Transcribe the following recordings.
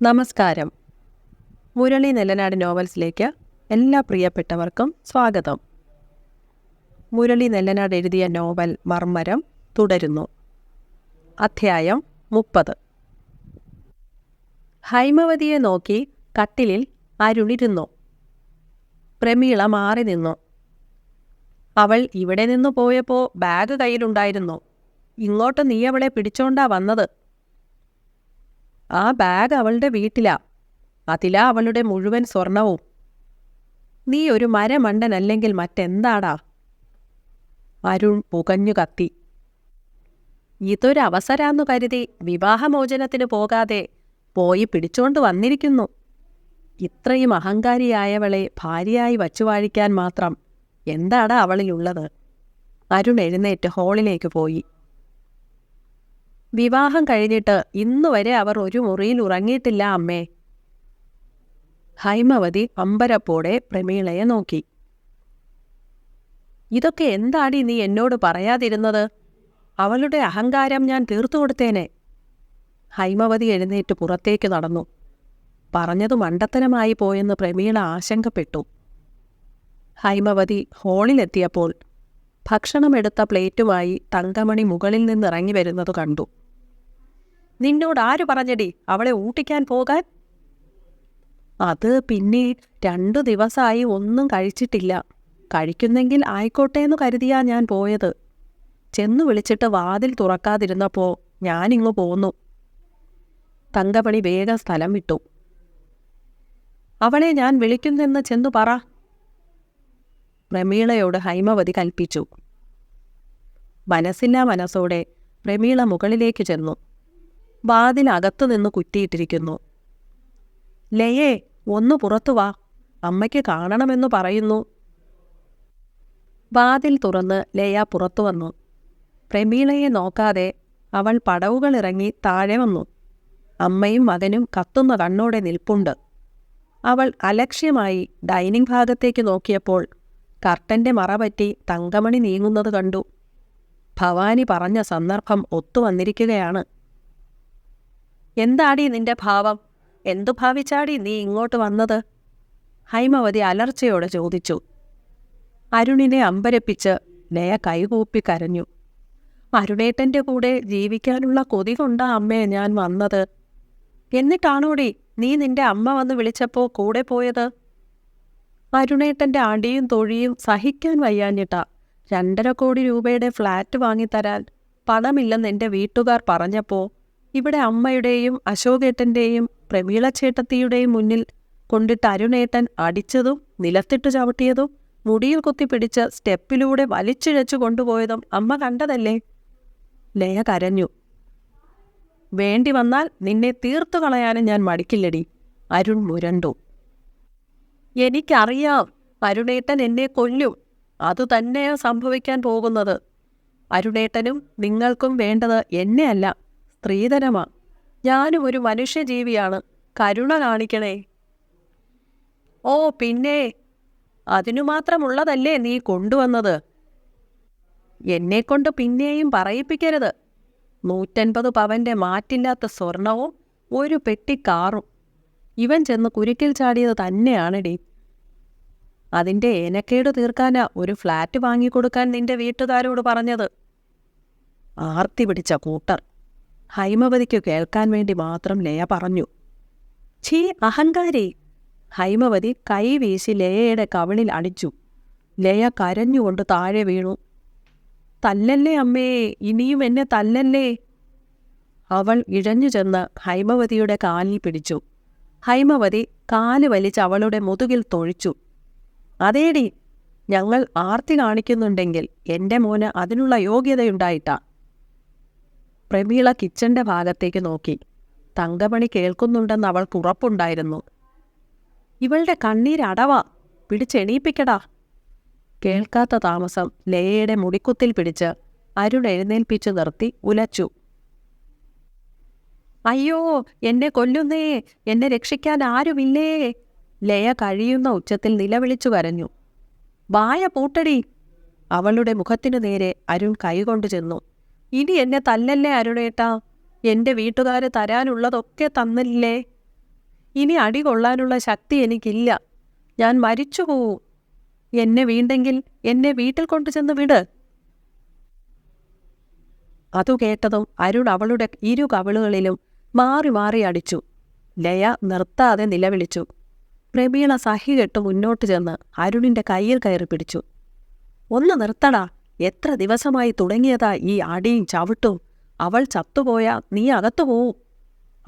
നമസ്കാരം. മുരളി നെല്ലനാട് നോവൽസിലേക്ക് എല്ലാ പ്രിയപ്പെട്ടവർക്കും സ്വാഗതം. മുരളി നെല്ലനാട് എഴുതിയ നോവൽ മർമ്മരം തുടരുന്നു. അധ്യായം മുപ്പത്. ഹൈമവതിയെ നോക്കി കട്ടിലിൽ അരുണിരുന്നു പ്രമീള മാറി നിന്നു. അവൾ ഇവിടെ നിന്ന് പോയപ്പോൾ ബാഗ് കയ്യിലുണ്ടായിരുന്നു. ഇങ്ങോട്ട് നീ അവളെ പിടിച്ചോണ്ടാ വന്നത്? ആ ബാഗ് അവളുടെ വീട്ടിലാ. അതിലാ അവളുടെ മുഴുവൻ സ്വർണവും. നീ ഒരു മരമണ്ടനല്ലെങ്കിൽ മറ്റെന്താടാ? അരുൺ പുകഞ്ഞു കത്തി. ഇതൊരവസരാന്നു കരുതി വിവാഹമോചനത്തിന് പോകാതെ പോയി പിടിച്ചോണ്ട് വന്നിരിക്കുന്നു. ഇത്രയും അഹങ്കാരിയായവളെ ഭാര്യയായി വച്ചുവാഴിക്കാൻ മാത്രം എന്താണ് അവളിലുള്ളത്? അരുൺ എഴുന്നേറ്റ് ഹാളിലേക്ക് പോയി. വിവാഹം കഴിഞ്ഞിട്ട് ഇന്നുവരെ അവർ ഒരു മുറിയിൽ ഉറങ്ങിയിട്ടില്ല അമ്മേ. ഹൈമവതി അമ്പരപ്പോടെ പ്രമീളയെ നോക്കി. ഇതൊക്കെ എന്താടി നീ എന്നോട് പറയാതിരുന്നത്? അവളുടെ അഹങ്കാരം ഞാൻ തീർത്തു കൊടുത്തേനെ. ഹൈമവതി എഴുന്നേറ്റ് പുറത്തേക്ക് നടന്നു. പറഞ്ഞത് മണ്ടത്തനമായി പോയെന്ന് പ്രമീള ആശങ്കപ്പെട്ടു. ഹൈമവതി ഹോളിലെത്തിയപ്പോൾ ഭക്ഷണമെടുത്ത പ്ലേറ്റുമായി തങ്കമണി മുകളിൽ നിന്നിറങ്ങി വരുന്നത് കണ്ടു. നിന്നോട് ആര് പറഞ്ഞടി? അവളെ ഊട്ടിക്കാൻ പോകാൻ? അത് പിന്നെ രണ്ടു ദിവസമായി ഒന്നും കഴിച്ചിട്ടില്ല. കഴിക്കുന്നെങ്കിൽ ആയിക്കോട്ടെ എന്ന് കരുതിയാ ഞാൻ പോയത്. ചെന്നു വിളിച്ചിട്ട് വാതിൽ തുറക്കാതിരുന്നപ്പോ ഞാനിങ്ങു പോന്നു. തങ്കമണി വേഗം സ്ഥലം വിട്ടു. അവളെ ഞാൻ വിളിക്കുന്നെന്ന് ചെന്നു പറ. പ്രമീളയോട് ഹൈമവതി കൽപ്പിച്ചു. മനസ്സില്ലാ മനസ്സോടെ പ്രമീള മുകളിലേക്ക് ചെന്നു. വാതിലകത്തു നിന്ന് കുറ്റിയിട്ടിരിക്കുന്നു. ലയേ ഒന്ന് പുറത്തു വാ. അമ്മയ്ക്ക് കാണണമെന്ന് പറയുന്നു. വാതിൽ തുറന്ന് ലയ പുറത്തു വന്നു. പ്രമീളയെ നോക്കാതെ അവൾ പടവുകൾ ഇറങ്ങി താഴെ വന്നു. അമ്മയും മകനും കത്തുന്ന കണ്ണോടെ നിൽപ്പുണ്ട്. അവൾ അലക്ഷ്യമായി ഡൈനിങ് ഭാഗത്തേക്ക് നോക്കിയപ്പോൾ കർട്ടന്റെ മറപറ്റി തങ്കമണി നീങ്ങുന്നത് കണ്ടു. ഭവാനി പറഞ്ഞ സന്ദർഭം ഒത്തുവന്നിരിക്കുകയാണ് എന്താടി നിന്റെ ഭാവം? എന്തു ഭാവിച്ചാടി നീ ഇങ്ങോട്ട് വന്നത്? ഹൈമവതി അലർച്ചയോടെ ചോദിച്ചു. അരുണിനെ അമ്പരപ്പിച്ച് ലയ കൈകൂപ്പി കരഞ്ഞു. അരുണേട്ടന്റെ കൂടെ ജീവിക്കാനുള്ള കൊതി കൊണ്ടാ അമ്മേ ഞാൻ വന്നത്. എന്നിട്ടാണോടി നീ നിന്റെ അമ്മ വന്ന് വിളിച്ചപ്പോൾ കൂടെ പോയത്? അരുണേട്ടന്റെ അടിയും തൊഴിയും സഹിക്കാൻ വയ്യാഞ്ഞിട്ടാ രണ്ടര കോടി രൂപയുടെ ഫ്ലാറ്റ് വാങ്ങിത്തരാൻ പണമില്ലെന്ന് എന്റെ വീട്ടുകാർ പറഞ്ഞപ്പോ ഇവിടെ അമ്മയുടെയും അശോകേട്ടന്റെയും പ്രമീള ചേട്ടത്തിയുടെയും മുന്നിൽ കൊണ്ടിട്ട് അരുണേട്ടൻ അടിച്ചതും നിലത്തിട്ട് ചവിട്ടിയതും മുടിയിൽ കുത്തിപ്പിടിച്ച് സ്റ്റെപ്പിലൂടെ വലിച്ചിഴച്ചു കൊണ്ടുപോയതും അമ്മ കണ്ടതല്ലേ? ലയ കരഞ്ഞു. വേണ്ടി വന്നാൽ നിന്നെ തീർത്തു കളയാനും ഞാൻ മടിക്കില്ലടി. അരുൺ മുരണ്ടു. എനിക്കറിയാം അരുണേട്ടൻ എന്നെ കൊല്ലും. അതുതന്നെയാ സംഭവിക്കാൻ പോകുന്നത്. അരുണേട്ടനും നിങ്ങൾക്കും വേണ്ടത് എന്നെയല്ല. സ്ത്രീധനമാ. ഞാനും ഒരു മനുഷ്യജീവിയാണ്. കരുണ കാണിക്കണേ. ഓ പിന്നെ അതിനു മാത്രമുള്ളതല്ലേ നീ കൊണ്ടുവന്നത്? എന്നെക്കൊണ്ട് പിന്നെയും പറയിപ്പിക്കരുത്. നൂറ്റൻപത് പവന്റെ മാറ്റില്ലാത്ത സ്വർണവും ഒരു പെട്ടി കാറും. ഇവൻ ചെന്ന് കുരുക്കിൽ ചാടിയത് തന്നെയാണെടി. അതിന്റെ ഏനക്കേട് തീർക്കാനാ ഒരു ഫ്ലാറ്റ് വാങ്ങിക്കൊടുക്കാൻ നിന്റെ വീട്ടുകാരോട് പറഞ്ഞത്. ആർത്തി പിടിച്ച കൂട്ടർ. ഹൈമവതിക്ക് കേൾക്കാൻ വേണ്ടി മാത്രം ലയ പറഞ്ഞു. ഛീ അഹങ്കാരി! ഹൈമവതി കൈ വീശി ലയയുടെ കവിളിൽ അടിച്ചു. ലയ കരഞ്ഞുകൊണ്ട് താഴെ വീണു. തല്ലല്ലേ അമ്മേ ഇനിയും എന്നെ തല്ലല്ലേ? അവൾ ഇഴഞ്ഞു ചെന്ന് ഹൈമവതിയുടെ കാലിൽ പിടിച്ചു. ഹൈമവതി കാൽ വലിച്ച് അവളുടെ മുതുകിൽ തൊഴിച്ചു. അതേടി ഞങ്ങൾ ആർത്തി കാണിക്കുന്നുണ്ടെങ്കിൽ എന്റെ മോന് അതിനുള്ള യോഗ്യതയുണ്ടായിട്ടാ. പ്രമീള കിച്ചന്റെ ഭാഗത്തേക്ക് നോക്കി. തങ്കമണി കേൾക്കുന്നുണ്ടെന്ന് അവൾക്ക് ഉറപ്പുണ്ടായിരുന്നു. ഇവളുടെ കണ്ണീരടവാ പിടിച്ചെണീപ്പിക്കടാ കേൾക്കാത്ത താമസം ലയയുടെ മുടിക്കുത്തിൽ പിടിച്ച് അരുൺ എഴുന്നേൽപ്പിച്ചു നിർത്തി ഉലച്ചു. അയ്യോ എന്നെ കൊല്ലുന്നേ എന്നെ രക്ഷിക്കാൻ ആരുമില്ലേ? ലയ കഴിയുന്ന ഉച്ചത്തിൽ നിലവിളിച്ചു കരഞ്ഞു. വായ പൂട്ടടി അവളുടെ മുഖത്തിനു നേരെ അരുൺ കൈകൊണ്ടു ചെന്നു. ഇനി എന്നെ തല്ലല്ലേ അരുണേട്ടാ? എന്റെ വീട്ടുകാർ തരാനുള്ളതൊക്കെ തന്നില്ലേ? ഇനി അടി കൊള്ളാനുള്ള ശക്തി എനിക്കില്ല. ഞാൻ മരിച്ചു പോവും. എന്നെ വീണ്ടെങ്കിൽ എന്നെ വീട്ടിൽ കൊണ്ടുചെന്ന് വിട്. അതു കേട്ടതും അരുൺ അവളുടെ ഇരു കവിളുകളിലും മാറി മാറി അടിച്ചു. ലയ നിർത്താതെ നിലവിളിച്ചു. പ്രമീള സഹി കെട്ട് മുന്നോട്ട് ചെന്ന് അരുണിന്റെ കയ്യിൽ കയറി പിടിച്ചു. ഒന്ന് നിർത്തടാ. എത്ര ദിവസമായി തുടങ്ങിയതാ ഈ അടിയും ചവിട്ടും? അവൾ ചത്തുപോയാ നീ അകത്തു പോവും.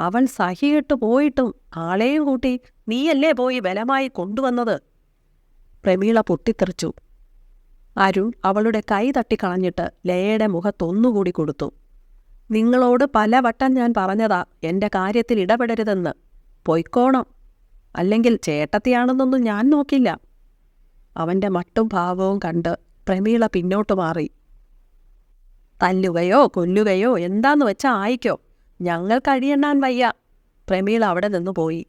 അവൾ സഹിയിട്ട് പോയിട്ടും ആളെയും കൂട്ടി നീയല്ലേ പോയി ബലമായി കൊണ്ടുവന്നത്? പ്രമീള പൊട്ടിത്തെറിച്ചു. അരുൺ അവളുടെ കൈ തട്ടിക്കളഞ്ഞിട്ട് ലയയുടെ മുഖത്തൊന്നുകൂടി കൊടുത്തു. നിങ്ങളോട് പല വട്ടം ഞാൻ പറഞ്ഞതാ എന്റെ കാര്യത്തിൽ ഇടപെടരുതെന്ന്. പൊയ്ക്കോണം. അല്ലെങ്കിൽ ചേട്ടത്തിയാണെന്നൊന്നും ഞാൻ നോക്കില്ല. അവന്റെ മട്ടും ഭാവവും കണ്ട് പ്രമീള പിന്നോട്ട് മാറി. തല്ലുകയോ കൊല്ലുകയോ എന്താന്ന് വെച്ചാൽ ആയിക്കോ. ഞങ്ങൾ കഴിയണ്ണാൻ വയ്യ. പ്രമീള അവിടെ നിന്ന് പോയി.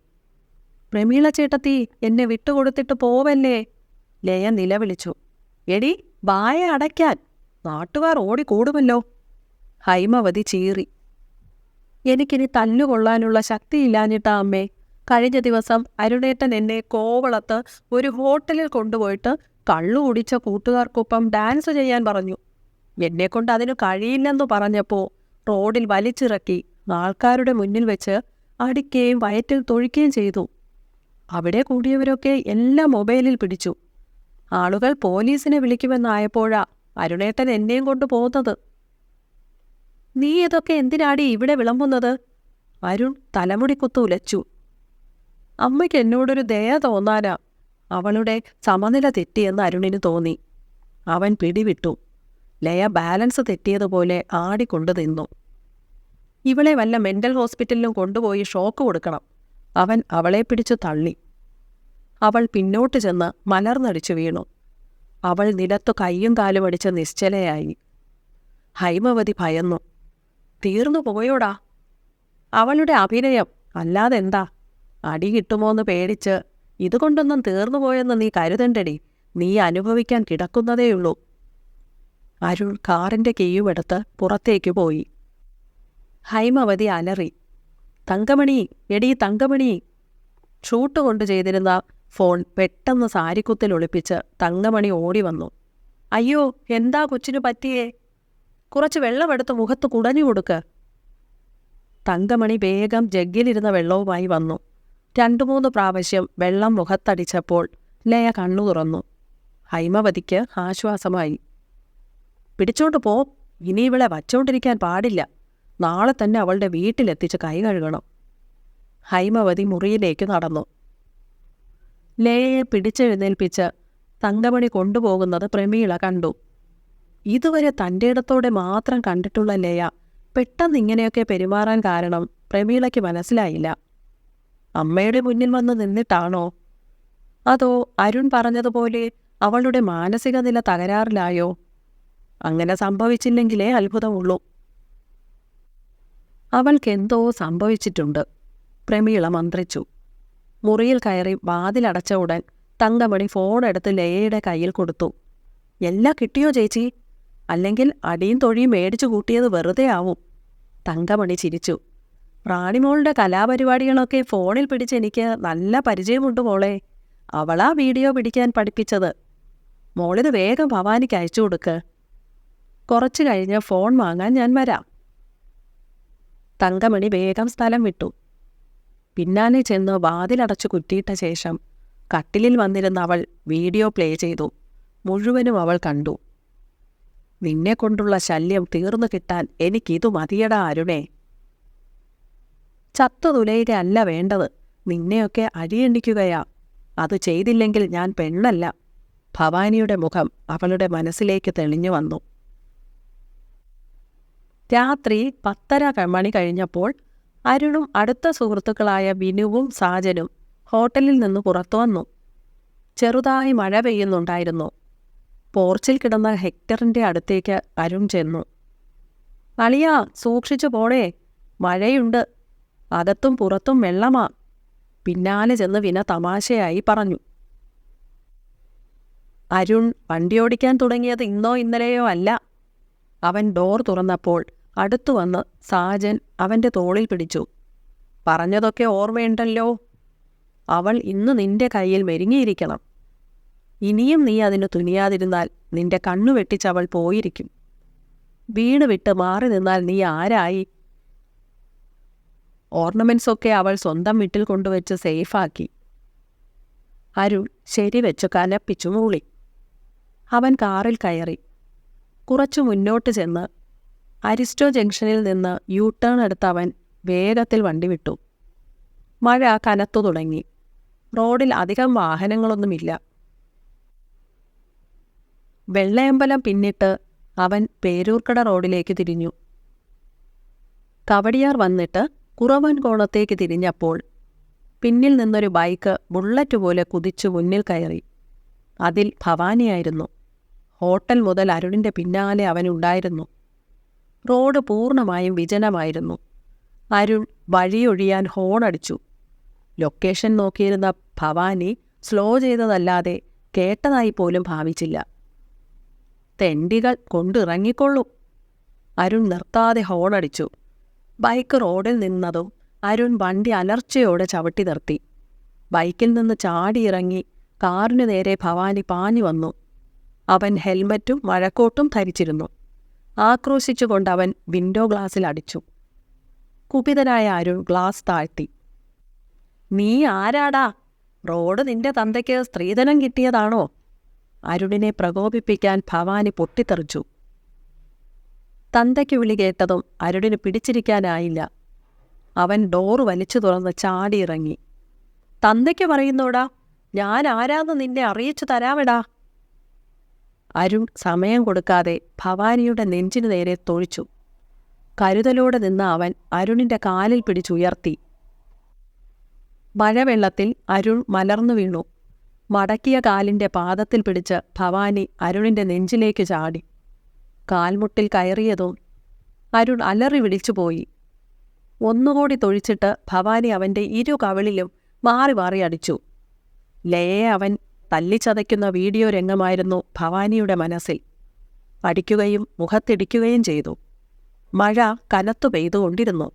പ്രമീള ചേട്ടത്തി എന്നെ വിട്ടുകൊടുത്തിട്ട് പോവല്ലേ? ലയ നിലവിളിച്ചു. എടി വായ അടയ്ക്കാൻ. നാട്ടുകാർ ഓടിക്കൂടുമല്ലോ. ഹൈമവതി ചീറി. എനിക്കിനി തല്ലുകൊള്ളാനുള്ള ശക്തിയില്ലാഞ്ഞിട്ടാ അമ്മേ. കഴിഞ്ഞ ദിവസം അരുണേട്ടൻ എന്നെ കോവളത്ത് ഒരു ഹോട്ടലിൽ കൊണ്ടുപോയിട്ട് കള്ളു കുടിച്ച കൂട്ടുകാർക്കൊപ്പം ഡാൻസ് ചെയ്യാൻ പറഞ്ഞു. എന്നെക്കൊണ്ട് അതിനു കഴിയില്ലെന്നു പറഞ്ഞപ്പോൾ റോഡിൽ വലിച്ചിറക്കി ആൾക്കാരുടെ മുന്നിൽ വെച്ച് അടിക്കുകയും വയറ്റിൽ തൊഴിക്കുകയും ചെയ്തു. അവിടെ കൂടിയവരൊക്കെ എല്ലാം മൊബൈലിൽ പിടിച്ചു. ആളുകൾ പോലീസിനെ വിളിക്കുമെന്നായപ്പോഴാ അരുണേട്ടൻ എന്നെയും കൊണ്ട് പോകുന്നത് നീ ഇതൊക്കെ എന്തിനാടി ഇവിടെ വിളമ്പുന്നത്? അരുൺ തലമുടി ഉലച്ചു. അമ്മയ്ക്ക് എന്നോടൊരു ദയ തോന്നാനാ. അവളുടെ സമനില തെറ്റിയെന്ന് അരുണിന് തോന്നി. അവൻ പിടിവിട്ടു. ലയ ബാലൻസ് തെറ്റിയതുപോലെ ആടിക്കൊണ്ടു നിന്നു. ഇവളെ വല്ല മെന്റൽ ഹോസ്പിറ്റലിലും കൊണ്ടുപോയി ഷോക്ക് കൊടുക്കണം. അവൻ അവളെ പിടിച്ചു തള്ളി. അവൾ പിന്നോട്ട് ചെന്ന് മലർന്നടിച്ചു വീണു. അവൾ നിലത്തു കൈയും കാലും അടിച്ച് നിശ്ചലയായി. ഹൈമവതി ഭയന്നു. തീർന്നു പോയോടാ. അവളുടെ അഭിനയം അല്ലാതെന്താ? അടി കിട്ടുമോ എന്ന് പേടിച്ച് ഇതുകൊണ്ടൊന്നും തീർന്നു പോയെന്ന് നീ കരുതണ്ടടി. നീ അനുഭവിക്കാൻ കിടക്കുന്നതേയുള്ളൂ അരുൾ കാറിന്റെ കീയുമെടുത്ത് പുറത്തേക്ക് പോയി. ഹൈമവതി അലറി. തങ്കമണി എടീ തങ്കമണി. ഷൂട്ട് കൊണ്ട് ചെയ്തിരുന്ന ഫോൺ പെട്ടെന്ന് സാരിക്കുത്തിൽ ഒളിപ്പിച്ച് തങ്കമണി ഓടി വന്നു. അയ്യോ എന്താ കൊച്ചിനു പറ്റിയേ? കുറച്ച് വെള്ളമെടുത്ത് മുഖത്ത് കുടഞ്ഞു കൊടുക്ക്. തങ്കമണി വേഗം ജഗ്ഗിലിരുന്ന വെള്ളവുമായി വന്നു. രണ്ടു മൂന്ന് പ്രാവശ്യം വെള്ളം മുഖത്തടിച്ചപ്പോൾ ലയ കണ്ണു തുറന്നു. ഹൈമവതിക്ക് ആശ്വാസമായി. പിടിച്ചോണ്ട് പോ. ഇനി ഇവളെ വച്ചോണ്ടിരിക്കാൻ പാടില്ല. നാളെ തന്നെ അവളുടെ വീട്ടിലെത്തിച്ച് കൈ കഴുകണം. ഹൈമവതി മുറിയിലേക്ക് നടന്നു. ലയയെ പിടിച്ചെഴുന്നേൽപ്പിച്ച് തങ്കമണി കൊണ്ടുപോകുന്നത് പ്രമീള കണ്ടു. ഇതുവരെ തന്റെ ഇടത്തോടെ മാത്രം കണ്ടിട്ടുള്ള ലയ പെട്ടെന്ന് ഇങ്ങനെയൊക്കെ പെരുമാറാൻ കാരണം പ്രമീളയ്ക്ക് മനസ്സിലായില്ല. അമ്മയുടെ മുന്നിൽ വന്ന് നിന്നിട്ടാണോ? അതോ അരുൺ പറഞ്ഞതുപോലെ അവളുടെ മാനസിക നില തകരാറിലായോ? അങ്ങനെ സംഭവിച്ചില്ലെങ്കിലേ അത്ഭുതമുള്ളൂ. അവൾക്കെന്തോ സംഭവിച്ചിട്ടുണ്ട്. പ്രമീള മന്ത്രിച്ചു മുറിയിൽ കയറി വാതിലടച്ച ഉടൻ തങ്കമണി ഫോണെടുത്ത് ലയയുടെ കയ്യിൽ കൊടുത്തു. എല്ലാം കിട്ടിയോ ചേച്ചി? അല്ലെങ്കിൽ അടിയും തൊഴിയും മേടിച്ചു കൂട്ടിയത് വെറുതെ ആവും തങ്കമണി ചിരിച്ചു. റാണിമോളുടെ കലാപരിപാടികളൊക്കെ ഫോണിൽ പിടിച്ച് എനിക്ക് നല്ല പരിചയമുണ്ട് മോളെ. അവളാ വീഡിയോ പിടിക്കാൻ പഠിപ്പിച്ചത്. മോളിത് വേഗം ഭവാനിക്ക് അയച്ചു കൊടുക്ക്. കുറച്ചു കഴിഞ്ഞ് ഫോൺ വാങ്ങാൻ ഞാൻ വരാം. തങ്കമണി വേഗം സ്ഥലം വിട്ടു. പിന്നാലെ ചെന്ന് വാതിലടച്ചു കുറ്റിയിട്ട ശേഷം കട്ടിലിൽ വന്നിരുന്ന അവൾ വീഡിയോ പ്ലേ ചെയ്തു. മുഴുവനും അവൾ കണ്ടു. നിന്നെ കൊണ്ടുള്ള ശല്യം തീർന്നു കിട്ടാൻ എനിക്കിതു മതിയടാ അരുണേ. ചത്തു തുലയുകയല്ല വേണ്ടത്. നിന്നെയൊക്കെ അടിയണ്ടിക്കുകയാ അത് ചെയ്തില്ലെങ്കിൽ ഞാൻ പെണ്ണല്ല. ഭവാനിയുടെ മുഖം അവളുടെ മനസ്സിലേക്ക് തെളിഞ്ഞു വന്നു. രാത്രി പത്തര മണി കഴിഞ്ഞപ്പോൾ അരുണും അടുത്ത സുഹൃത്തുക്കളായ ബിനുവും സാജനും ഹോട്ടലിൽ നിന്ന് പുറത്തു വന്നു. ചെറുതായി മഴ പെയ്യുന്നുണ്ടായിരുന്നു. പോർച്ചിൽ കിടന്ന ഹെക്ടറിന്റെ അടുത്തേക്ക് അരുൺ ചെന്നു. അളിയാ സൂക്ഷിച്ചു പോണേ. മഴയുണ്ട്. അകത്തും പുറത്തും വെള്ളമാ. പിന്നാലെ ചെന്ന് വിന തമാശയായി പറഞ്ഞു. അരുൺ വണ്ടിയോടിക്കാൻ തുടങ്ങിയത് ഇന്നോ ഇന്നലെയോ അല്ല. അവൻ ഡോർ തുറന്നപ്പോൾ അടുത്തു വന്ന് സാജൻ അവന്റെ തോളിൽ പിടിച്ചു. പറഞ്ഞതൊക്കെ ഓർമ്മയുണ്ടല്ലോ. അവൾ ഇന്ന് നിന്റെ കയ്യിൽ മെരുങ്ങിയിരിക്കണം. ഇനിയും നീ അതിന് തുനിയാതിരുന്നാൽ നിന്റെ കണ്ണു വെട്ടിച്ചവൾ പോയിരിക്കും. വീട് വിട്ട് മാറി നിന്നാൽ നീ ആരായി? ഓർണമെന്റ്സൊക്കെ അവൾ സ്വന്തം വീട്ടിൽ കൊണ്ടുവച്ച് സേഫാക്കി. അരുൺ ശരിവെച്ചു കലപ്പിച്ചു മൂളി. അവൻ കാറിൽ കയറി. കുറച്ചു മുന്നോട്ട് ചെന്ന് അരിസ്റ്റോ ജംഗ്ഷനിൽ നിന്ന് യൂ ടേൺ എടുത്ത് അവൻ വേഗത്തിൽ വണ്ടി വിട്ടു. മഴ കനത്തു തുടങ്ങി. റോഡിൽ അധികം വാഹനങ്ങളൊന്നുമില്ല. വെള്ളയമ്പലം പിന്നിട്ട് അവൻ പേരൂർക്കട റോഡിലേക്ക് തിരിഞ്ഞു. കവടിയാർ വന്നിട്ട് കുറവൻ കോണത്തേക്ക് തിരിഞ്ഞപ്പോൾ പിന്നിൽ നിന്നൊരു ബൈക്ക് ബുള്ളറ്റ് പോലെ കുതിച്ചു മുന്നിൽ കയറി. അതിൽ ഭവാനിയായിരുന്നു. ഹോട്ടൽ മുതൽ അരുണിന്റെ പിന്നാലെ അവനുണ്ടായിരുന്നു. റോഡ് പൂർണമായും വിജനമായിരുന്നു. അരുൺ വഴിയൊഴിയാൻ ഹോണടിച്ചു. ലൊക്കേഷൻ നോക്കിയിരുന്ന ഭവാനി സ്ലോ ചെയ്തതല്ലാതെ കേട്ടതായി പോലും ഭാവിച്ചില്ല. തെണ്ടികൾ കൊണ്ടിറങ്ങിക്കൊള്ളൂ. അരുൺ നിർത്താതെ ഹോണടിച്ചു. ബൈക്ക് റോഡിൽ നിന്നതും അരുൺ വണ്ടി അലർച്ചയോടെ ചവിട്ടി നിർത്തി. ബൈക്കിൽ നിന്ന് ചാടിയിറങ്ങി കാറിനു നേരെ ഭവാനി പാഞ്ഞു വന്നു. അവൻ ഹെൽമറ്റും മഴക്കോട്ടും ധരിച്ചിരുന്നു. ആക്രോശിച്ചുകൊണ്ട് അവൻ വിൻഡോ ഗ്ലാസ്സിൽ അടിച്ചു. കുപിതനായ അരുൺ ഗ്ലാസ് താഴ്ത്തി. നീ ആരാടാ? റോഡ് നിന്റെ തന്തയ്ക്ക് സ്ത്രീധനം കിട്ടിയതാണോ? അരുണിനെ പ്രകോപിപ്പിക്കാൻ ഭവാനി പൊട്ടിത്തെറിച്ചു. തന്തയ്ക്ക് വിളി കേട്ടതും അരുടിന് പിടിച്ചിരിക്കാനായില്ല. അവൻ ഡോറ് വലിച്ചു തുറന്ന് ചാടിയിറങ്ങി. തന്തയ്ക്ക് പറയുന്നോടാ ഞാൻ ആരാന്ന് നിന്നെ അറിയിച്ചു തരാമെടാ. അരുൺ സമയം കൊടുക്കാതെ ഭവാനിയുടെ നെഞ്ചിനു നേരെ തൊഴിച്ചു. കരുതലോടെ നിന്ന അവൻ അരുണിന്റെ കാലിൽ പിടിച്ചുയർത്തി. മഴവെള്ളത്തിൽ അരുൺ മലർന്നു വീണു. മടക്കിയ കാലിന്റെ പാദത്തിൽ പിടിച്ച് ഭവാനി അരുണിന്റെ നെഞ്ചിലേക്ക് ചാടി. കാൽമുട്ടിൽ കയറിയതും അരുൺ അലറി വിളിച്ചുപോയി ഒന്നുകൂടി തൊഴിച്ചിട്ട് ഭവാനി അവന്റെ ഇരു കവിളിലും മാറി മാറി അടിച്ചു. ലയെ അവൻ തല്ലിച്ചതയ്ക്കുന്ന വീഡിയോ രംഗമായിരുന്നു ഭവാനിയുടെ മനസ്സിൽ. അടിക്കുകയും മുഖത്തിടിക്കുകയും ചെയ്തു. മഴ കനത്തു പെയ്തുകൊണ്ടിരുന്നു.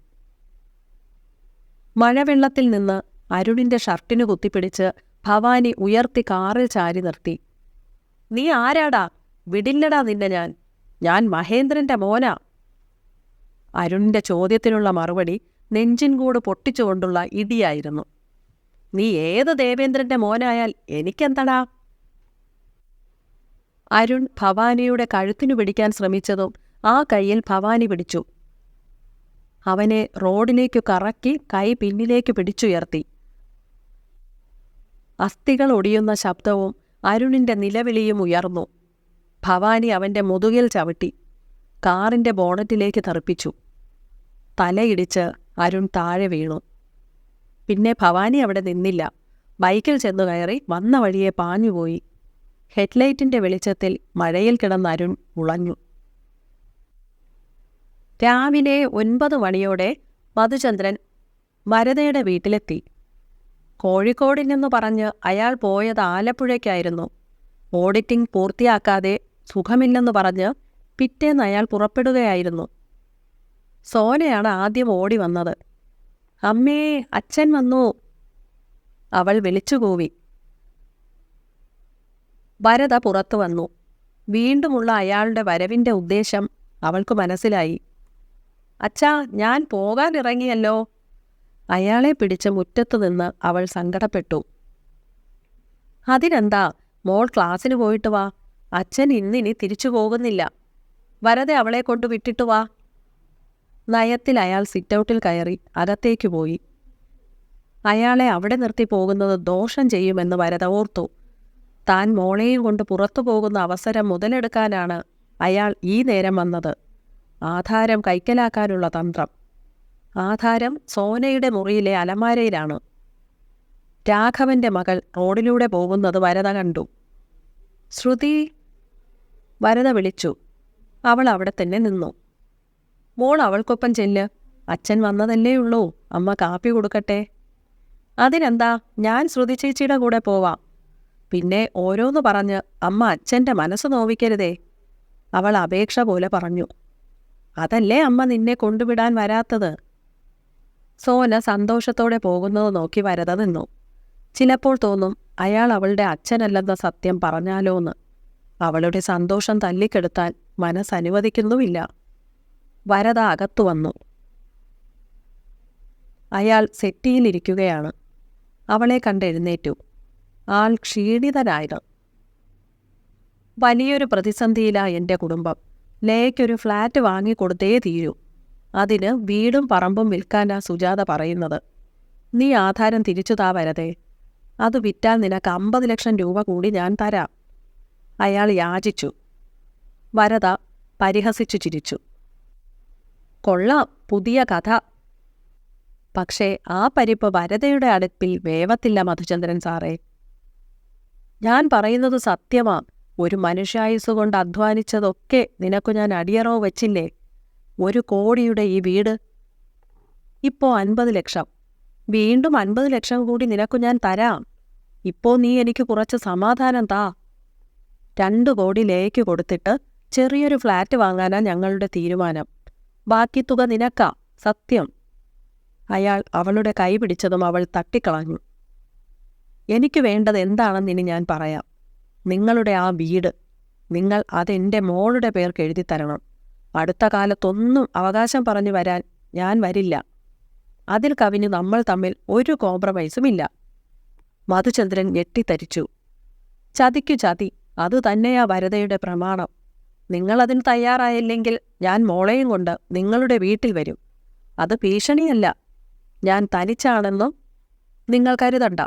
മഴവെള്ളത്തിൽ നിന്ന് അരുണിന്റെ ഷർട്ടിനു കുത്തിപ്പിടിച്ച് ഭവാനി ഉയർത്തി കാറിൽ ചാരി നിർത്തി. നീ ആരാടാ? വിടില്ലടാ നിന്നെ ഞാൻ. ഞാൻ മഹേന്ദ്രന്റെ മോന. അരുണിന്റെ ചോദ്യത്തിനുള്ള മറുപടി നെഞ്ചിൻകൂട് പൊട്ടിച്ചുകൊണ്ടുള്ള ഇടിയായിരുന്നു. നീ ഏത് ദേവേന്ദ്രന്റെ മോനായാൽ എനിക്കെന്തടാ? അരുൺ ഭവാനിയുടെ കഴുത്തിനു പിടിക്കാൻ ശ്രമിച്ചതും ആ കയ്യിൽ ഭവാനി പിടിച്ചു. അവനെ റോഡിലേക്കു കറക്കി കൈ പിന്നിലേക്ക് പിടിച്ചുയർത്തി. അസ്ഥികൾ ഒടിയുന്ന ശബ്ദവും അരുണിന്റെ നിലവിളിയും ഉയർന്നു. ഭവാനി അവന്റെ മുതുകിൽ ചവിട്ടി കാറിന്റെ ബോണറ്റിലേക്ക് തെറിപ്പിച്ചു. തലയിടിച്ച് അരുൺ താഴെ വീണു. പിന്നെ ഭവാനി അവിടെ നിന്നില്ല. ബൈക്കിൽ ചെന്നു കയറി വന്ന വഴിയെ പാഞ്ഞുപോയി ഹെഡ്ലൈറ്റിന്റെ വെളിച്ചത്തിൽ മഴയിൽ കിടന്ന അരുൺ ഉളഞ്ഞു. രാവിലെ ഒൻപത് മണിയോടെ മധുചന്ദ്രൻ വരതയുടെ വീട്ടിലെത്തി. കോഴിക്കോടിൽ നിന്ന് പറഞ്ഞ് അയാൾ പോയത് ആലപ്പുഴയ്ക്കായിരുന്നു. ഓഡിറ്റിംഗ് പൂർത്തിയാക്കാതെ സുഖമില്ലെന്ന് പറഞ്ഞ് പിറ്റേന്ന് അയാൾ പുറപ്പെടുകയായിരുന്നു. സോനയാണ് ആദ്യം ഓടി വന്നത്. അമ്മേ അച്ഛൻ വന്നു. അവൾ വിളിച്ചുകൂവി. വരത പുറത്തു വന്നു. വീണ്ടുമുള്ള അയാളുടെ വരവിന്റെ ഉദ്ദേശം അവൾക്ക് മനസ്സിലായി. അച്ഛാ ഞാൻ പോകാനിറങ്ങിയല്ലോ അയാളെ പിടിച്ച മുറ്റത്തു നിന്ന് അവൾ സങ്കടപ്പെട്ടു. അതിനെന്താ? മോൾ ക്ലാസ്സിന് പോയിട്ട് വാ. അച്ഛൻ ഇന്നിനി തിരിച്ചു പോകുന്നില്ല. വരതെ അവളെ കൊണ്ട് വിട്ടിട്ട് വാ. നയത്തിൽ അയാൾ സിറ്റൗട്ടിൽ കയറി അകത്തേക്ക് പോയി. അയാളെ അവിടെ നിർത്തി പോകുന്നത് ദോഷം ചെയ്യുമെന്ന് വരത ഓർത്തു. താൻ മോളെയും കൊണ്ട് പുറത്തു പോകുന്ന അവസരം മുതലെടുക്കാനാണ് അയാൾ ഈ നേരം വന്നത്. ആധാരം കൈക്കലാക്കാനുള്ള തന്ത്രം. ആധാരം സോനയുടെ മുറിയിലെ അലമാരയിലാണ്. രാഘവന്റെ മകൾ റോഡിലൂടെ പോകുന്നത് വരത കണ്ടു. ശ്രുതി വരത വിളിച്ചു. അവൾ അവിടെ തന്നെ നിന്നു. മോൾ അവൾക്കൊപ്പം ചെല്ല്. അച്ഛൻ വന്നതല്ലേ ഉള്ളൂ. അമ്മ കാപ്പി കൊടുക്കട്ടെ. അതിനെന്താ? ഞാൻ ശ്രുതി ചേച്ചിയുടെ കൂടെ പോവാം. പിന്നെ ഓരോന്ന് പറഞ്ഞ് അമ്മ അച്ഛന്റെ മനസ്സ് നോവിക്കരുതേ. അവൾ അപേക്ഷ പോലെ പറഞ്ഞു. അതല്ലേ അമ്മ നിന്നെ കൊണ്ടുവിടാൻ വരാത്തത്? സോന സന്തോഷത്തോടെ പോകുന്നത് നോക്കി വരത നിന്നു. ചിലപ്പോൾ തോന്നും അയാൾ അവളുടെ അച്ഛനല്ലെന്ന സത്യം പറഞ്ഞാലോന്ന് അവളുടെ സന്തോഷം തല്ലിക്കെടുത്താൻ മനസ്സനുവദിക്കുന്നുമില്ല വരത അകത്തു വന്നു. അയാൾ സെറ്റിയിലിരിക്കുകയാണ്. അവളെ കണ്ടെഴുന്നേറ്റു. ആൾ ക്ഷീണിതനായിരുന്നു. വലിയൊരു പ്രതിസന്ധിയിലാ എന്റെ കുടുംബം. ലയയ്ക്കൊരു ഫ്ലാറ്റ് വാങ്ങിക്കൊടുത്തേ തീരൂ. അതിന് വീടും പറമ്പും വിൽക്കാനാ സുജാത പറയുന്നത്. നീ ആധാരം തിരിച്ചു വരതെ. അത് വിറ്റാൽ നിനക്ക് അമ്പത് ലക്ഷം രൂപ കൂടി ഞാൻ തരാം. അയാൾ യാചിച്ചു. വരദ പരിഹസിച്ചു ചിരിച്ചു. കൊള്ളാം പുതിയ കഥ. പക്ഷേ ആ പരിപ്പ് വരതയുടെ അടുപ്പിൽ വേവത്തില്ല മധുചന്ദ്രൻ സാറേ. ഞാൻ പറയുന്നത് സത്യമാ. ഒരു മനുഷ്യായുസ് കൊണ്ട് അധ്വാനിച്ചതൊക്കെ നിനക്കു ഞാൻ അടിയറോ വെച്ചില്ലേ? ഒരു കോടിയുടെ ഈ വീട്. ഇപ്പോ അൻപത് ലക്ഷം. വീണ്ടും അൻപത് ലക്ഷം കൂടി നിനക്കു ഞാൻ തരാം. ഇപ്പോ നീ എനിക്ക് കുറച്ച് സമാധാനം താ. രണ്ടു കോടി ലേക്ക് കൊടുത്തിട്ട് ചെറിയൊരു ഫ്ലാറ്റ് വാങ്ങാനാ ഞങ്ങളുടെ തീരുമാനം. ബാക്കി തുക നിനക്കാ സത്യം. അയാൾ അവളുടെ കൈ പിടിച്ചതും അവൾ തട്ടിക്കളഞ്ഞു. എനിക്ക് വേണ്ടത് എന്താണെന്ന് ഇനി ഞാൻ പറയാം. നിങ്ങളുടെ ആ വീട് നിങ്ങൾ അതെന്റെ മോളുടെ പേർക്ക് എഴുതി തരണം അടുത്ത കാലത്തൊന്നും അവകാശം പറഞ്ഞു വരാൻ ഞാൻ വരില്ല. അതിൽ കവിഞ്ഞ് നമ്മൾ തമ്മിൽ ഒരു കോംപ്രമൈസുമില്ല. മധുചന്ദ്രൻ ഞെട്ടിത്തരിച്ചു. ചതിക്കു ചതി അതുതന്നെയാ വരതയുടെ പ്രമാണം. നിങ്ങളതിന് തയ്യാറായില്ലെങ്കിൽ ഞാൻ മോളെയും കൊണ്ട് നിങ്ങളുടെ വീട്ടിൽ വരും. അത് ഭീഷണിയല്ല. ഞാൻ തനിച്ചാണെന്നും നിങ്ങൾ കരുതണ്ട.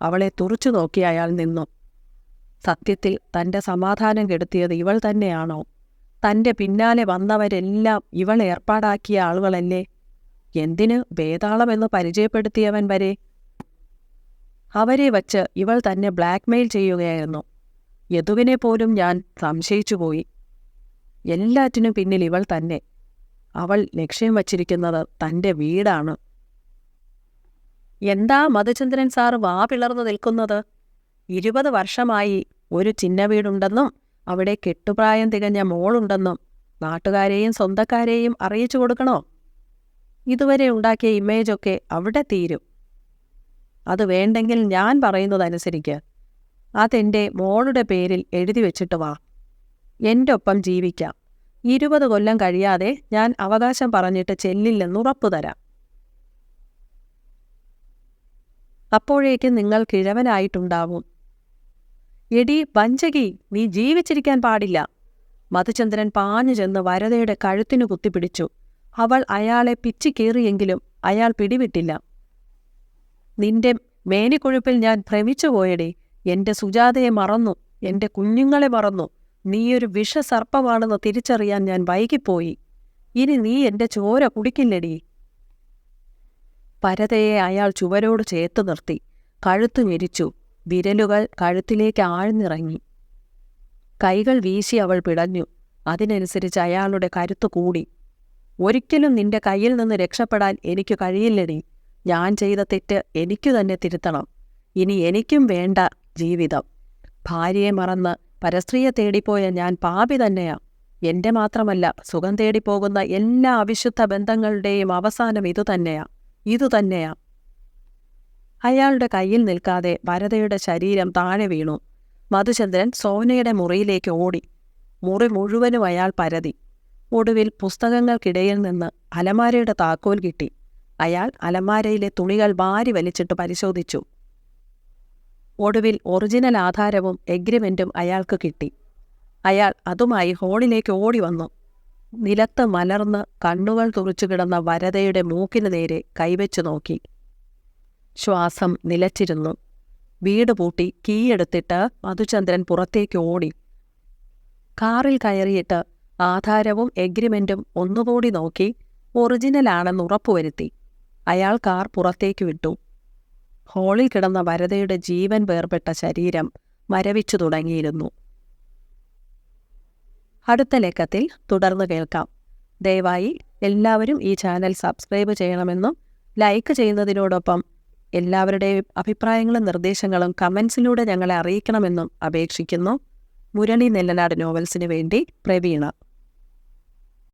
അവളെ തുറച്ചു നോക്കി അയാൾ നിന്നു. സത്യത്തിൽ തന്റെ സമാധാനം കെടുത്തിയത് ഇവൾ തന്നെയാണോ? തന്റെ പിന്നാലെ വന്നവരെല്ലാം ഇവൾ ഏർപ്പാടാക്കിയ ആളുകളല്ലേ? എന്തിന് വേതാളമെന്ന് പരിചയപ്പെടുത്തിയവൻ വരെ? അവരെ വച്ച് ഇവൾ തന്നെ ബ്ലാക്ക്മെയിൽ ചെയ്യുകയായിരുന്നു. യദുവിനെ പോലും ഞാൻ സംശയിച്ചുപോയി എല്ലാറ്റിനും പിന്നിൽ ഇവൾ തന്നെ. അവൾ ലക്ഷ്യം വച്ചിരിക്കുന്നത് തന്റെ വീടാണ്. എന്താ മധുചന്ദ്രൻ സാർ വാ പിളർന്നു നിൽക്കുന്നത്? ഇരുപത് വർഷമായി ഒരു ചിന്ന വീടുണ്ടെന്നും അവിടെ കെട്ടുപ്രായം തികഞ്ഞ മോളുണ്ടെന്നും നാട്ടുകാരെയും സ്വന്തക്കാരെയും അറിയിച്ചു കൊടുക്കണോ? ഇതുവരെ ഉണ്ടാക്കിയ ഇമേജൊക്കെ അവിടെ തീരും. അത് വേണ്ടെങ്കിൽ ഞാൻ പറയുന്നതനുസരിക്ക് അതെന്റെ മോളുടെ പേരിൽ എഴുതി വെച്ചിട്ട് വാ. എന്റെ ഒപ്പം ജീവിക്കാം. ഇരുപത് കൊല്ലം കഴിയാതെ ഞാൻ അവകാശം പറഞ്ഞിട്ട് ചെല്ലില്ലെന്ന് ഉറപ്പു തരാം. അപ്പോഴേക്കും നിങ്ങൾ കിഴവനായിട്ടുണ്ടാവും. എടി വഞ്ചകി നീ ജീവിച്ചിരിക്കാൻ പാടില്ല. മധുചന്ദ്രൻ പാഞ്ഞു ചെന്ന് വരതയുടെ കഴുത്തിനു കുത്തിപ്പിടിച്ചു. അവൾ അയാളെ പിച്ചിക്കേറിയെങ്കിലും അയാൾ പിടിവിട്ടില്ല. നിന്റെ മേനിക്കൊഴുപ്പിൽ ഞാൻ ഭ്രമിച്ചുപോയടി എന്റെ സുജാതയെ മറന്നു. എന്റെ കുഞ്ഞുങ്ങളെ മറന്നു. നീയൊരു വിഷസർപ്പമാണെന്ന് തിരിച്ചറിയാൻ ഞാൻ വൈകിപ്പോയി. ഇനി നീ എന്റെ ചോര കുടിക്കില്ലടി. പരതയെ അയാൾ ചുവരോട് ചേർത്തു നിർത്തി. കഴുത്തു ഞെരിച്ചു. വിരലുകൾ കഴുത്തിലേക്ക് ആഴ്ന്നിറങ്ങി. കൈകൾ വീശി അവൾ പിടഞ്ഞു. അതിനനുസരിച്ച് അയാളുടെ കരുത്തു കൂടി. ഒരിക്കലും നിന്റെ കയ്യിൽ നിന്ന് രക്ഷപ്പെടാൻ എനിക്ക് കഴിയില്ലടി. ഞാൻ ചെയ്ത തെറ്റ് എനിക്കു തന്നെ തിരുത്തണം. ഇനി എനിക്കും വേണ്ട ജീവിതം. ഭാര്യയെ മറന്ന് പരസ്ത്രീയെ തേടിപ്പോയ ഞാൻ പാപി തന്നെയാ. എന്റെ മാത്രമല്ല സുഖം തേടിപ്പോകുന്ന എല്ലാ അവിശുദ്ധ ബന്ധങ്ങളുടെയും അവസാനം ഇതുതന്നെയാ ഇതുതന്നെയാ അയാളുടെ കയ്യിൽ നിൽക്കാതെ വരതയുടെ ശരീരം താഴെ വീണു. മധുചന്ദ്രൻ സോനയുടെ മുറിയിലേക്ക് ഓടി. മുറി മുഴുവനും അയാൾ പരതി. ഒടുവിൽ പുസ്തകങ്ങൾക്കിടയിൽ നിന്ന് അലമാരയുടെ താക്കോൽ കിട്ടി. അയാൾ അലമാരയിലെ തുണികൾ വാരി വലിച്ചിട്ട് പരിശോധിച്ചു. ഒടുവിൽ ഒറിജിനൽ ആധാരവും എഗ്രിമെന്റും അയാൾക്ക് കിട്ടി. അയാൾ അതുമായി ഹോളിലേക്ക് ഓടി വന്നു. നിലത്ത് മലർന്ന് കണ്ണുകൾ തുറച്ചു കിടന്ന വരതയുടെ മൂക്കിനു നേരെ കൈവച്ചു നോക്കി. ശ്വാസം നിലച്ചിരുന്നു. വീട് പൂട്ടി കീയെടുത്തിട്ട് മധുചന്ദ്രൻ പുറത്തേക്ക് ഓടി. കാറിൽ കയറിയിട്ട് ആധാരവും എഗ്രിമെന്റും ഒന്നുകൂടി നോക്കി ഒറിജിനലാണെന്ന് ഉറപ്പുവരുത്തി. അയാൾ കാർ പുറത്തേക്ക് വിട്ടു. ഹോളിൽ കിടന്ന വരതയുടെ ജീവൻ വേർപെട്ട ശരീരം മരവിച്ചു തുടങ്ങിയിരുന്നു. അടുത്ത ലക്കത്തിൽ തുടർന്ന് കേൾക്കാം. ദയവായി എല്ലാവരും ഈ ചാനൽ സബ്സ്ക്രൈബ് ചെയ്യണമെന്നും ലൈക്ക് ചെയ്യുന്നതിനോടൊപ്പം എല്ലാവരുടെയും അഭിപ്രായങ്ങളും നിർദ്ദേശങ്ങളും കമൻസിലൂടെ ഞങ്ങളെ അറിയിക്കണമെന്നും അപേക്ഷിക്കുന്നു. മുരളി നെല്ലനാട് നോവൽസിനു വേണ്ടി പ്രവീണ.